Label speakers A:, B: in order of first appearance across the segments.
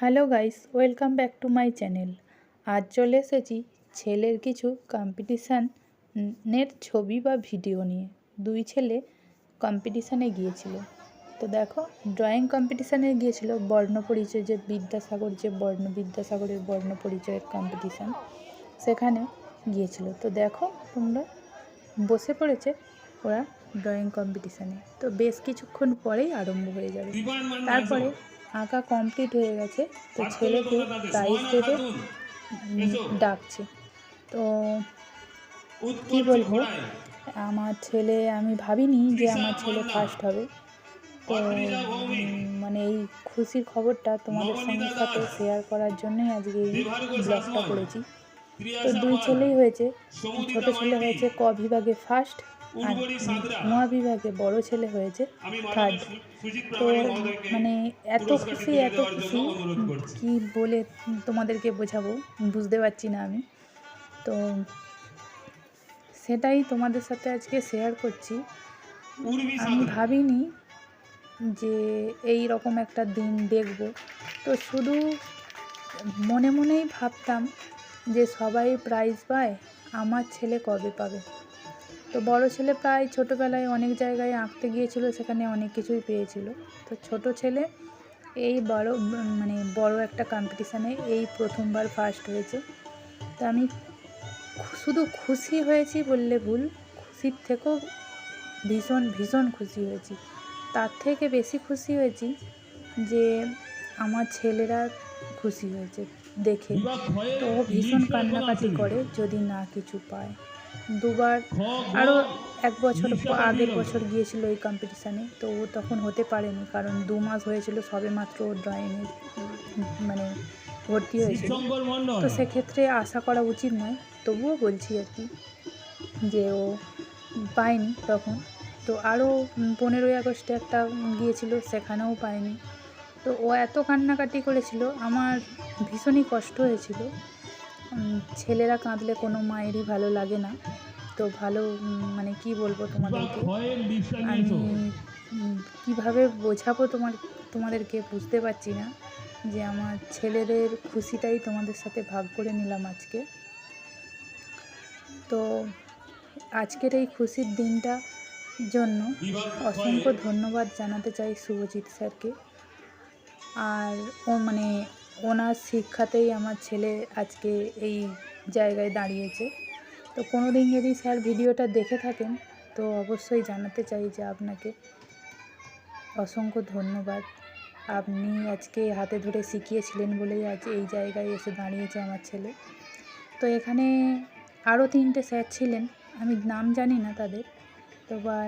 A: Hello guys welcome back to my channel. আজ চলে এসেছি ছেলের কিছু কম্পিটিশানের ছবি বা ভিডিও নিয়ে। দুই ছেলে কম্পিটিশানে গিয়েছিল। তো দেখো ড্রয়িং কম্পিটিশানে গিয়েছিল বর্ণ পরিচয় যে বিদ্যাসাগর যে বর্ণ বিদ্যাসাগরের বর্ণ পরিচয়ের কম্পিটিশান সেখানে গিয়েছিল। তো দেখো তোমরা বসে পড়েছে ওরা ড্রয়িং কম্পিটিশানে তো বেশ কিছুক্ষণ পরেই আরম্ভ হয়ে যাবে। তারপরে আঁকা কমপ্লিট হয়ে গেছে তো ছেলেকে প্রাইজ দেবে ডাকছে। তো কি বলব? আমার ছেলে আমি ভাবিনি যে আমার ছেলে ফার্স্ট হবে। তো মানে এই খুশির খবরটা তোমাদের সঙ্গে সাথে শেয়ার করার জন্যই আজকে এই ব্লগটা করেছি। তো দুই ছেলেই হয়েছে। ছোট ছেলে হয়েছে ক বিভাগে ফার্স্ট আর নোয়া বিভাগে বড় ছেলে হয়েছে থার্ড। তো মানে এত খুশি এত খুশি। কি বলে তোমাদেরকে বোঝাবো? বুঝতে পারছি না আমি। তো সেটাই তোমাদের সাথে আজকে শেয়ার করছি। আমি ভাবিনি যে এই রকম একটা দিন দেখব। তো শুধু মনে মনেই ভাবতাম যে সবাই প্রাইজ পায় আমার ছেলে কবে পাবে? তো বড় ছেলে প্রায় ছোটোবেলায় অনেক জায়গায় আঁকতে গিয়েছিল, সেখানে অনেক কিছুই পেয়েছিল। তো ছোট ছেলে এই বড় মানে বড় একটা কম্পিটিশানে এই প্রথমবার ফার্স্ট হয়েছে। তো আমি শুধু খুশি হয়েছি বললে ভুল, খুশির থেকেও ভীষণ ভীষণ খুশি হয়েছি। তার থেকে বেশি খুশি হয়েছি যে আমার ছেলেরা খুশি হয়েছে। দেখে তো ভীষণ কান্নাকাটি করে যদি না কিছু পায়। দুবার আরও এক বছর আগের বছর গিয়েছিল এই কম্পিটিশানে তো ও তখন হতে পারেনি কারণ দু মাস হয়েছিল সবে মাত্র ও ড্রয়িংয়ে মানে ভর্তি হয়েছিল। তো সেক্ষেত্রে আশা করা উচিত নয়, তবুও বলছি আর কি যে ও পায়নি তখন। তো আরও পনেরোই আগস্টে একটা গিয়েছিল, সেখানেও পায়নি। তো ও এত কান্নাকাটি করেছিল আমার ভীষণই কষ্ট হয়েছিল। ছেলেরা কাঁদলে কোনো মায়েরই ভালো লাগে না। তো ভালো মানে কি বলব তোমাদেরকে? আমি কীভাবে বোঝাবো তোমার তোমাদেরকে বুঝতে পারছি না যে আমার ছেলেদের খুশিটাই তোমাদের সাথে ভাগ করে নিলাম আজকে। তো আজকের এই খুশির দিনটা জন্য অসংখ্য ধন্যবাদ জানাতে চাই শুভজিৎ স্যারকে। আর ও মানে ওনার শিক্ষাতেই আমার ছেলে আজকে এই জায়গায় দাঁড়িয়েছে। তো কোনো দিন যদি স্যার ভিডিওটা দেখে থাকেন, তো অবশ্যই জানাতে চাই যে আপনাকে অসংখ্য ধন্যবাদ। আপনি আজকে হাতে ধরে শিখিয়েছিলেন বলেই আজ এই জায়গায় এসে দাঁড়িয়েছে আমার ছেলে। তো এখানে আরও তিনটে স্যার ছিলেন, আমি নাম জানি না তাদের। তো বা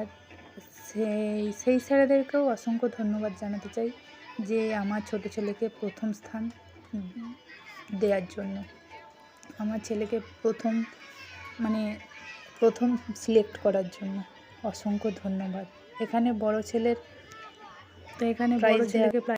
A: সেই সেই স্যারেদেরকেও অসংখ্য ধন্যবাদ জানাতে চাই। যে আমার ছোট ছেলেকে প্রথম স্থান দেওয়ার জন্য। আমার ছেলেকে প্রথম মানে প্রথম সিলেক্ট করার জন্য। অসংখ্য ধন্যবাদ। এখানে বড় ছেলের তো এখানে বড় ছেলেকে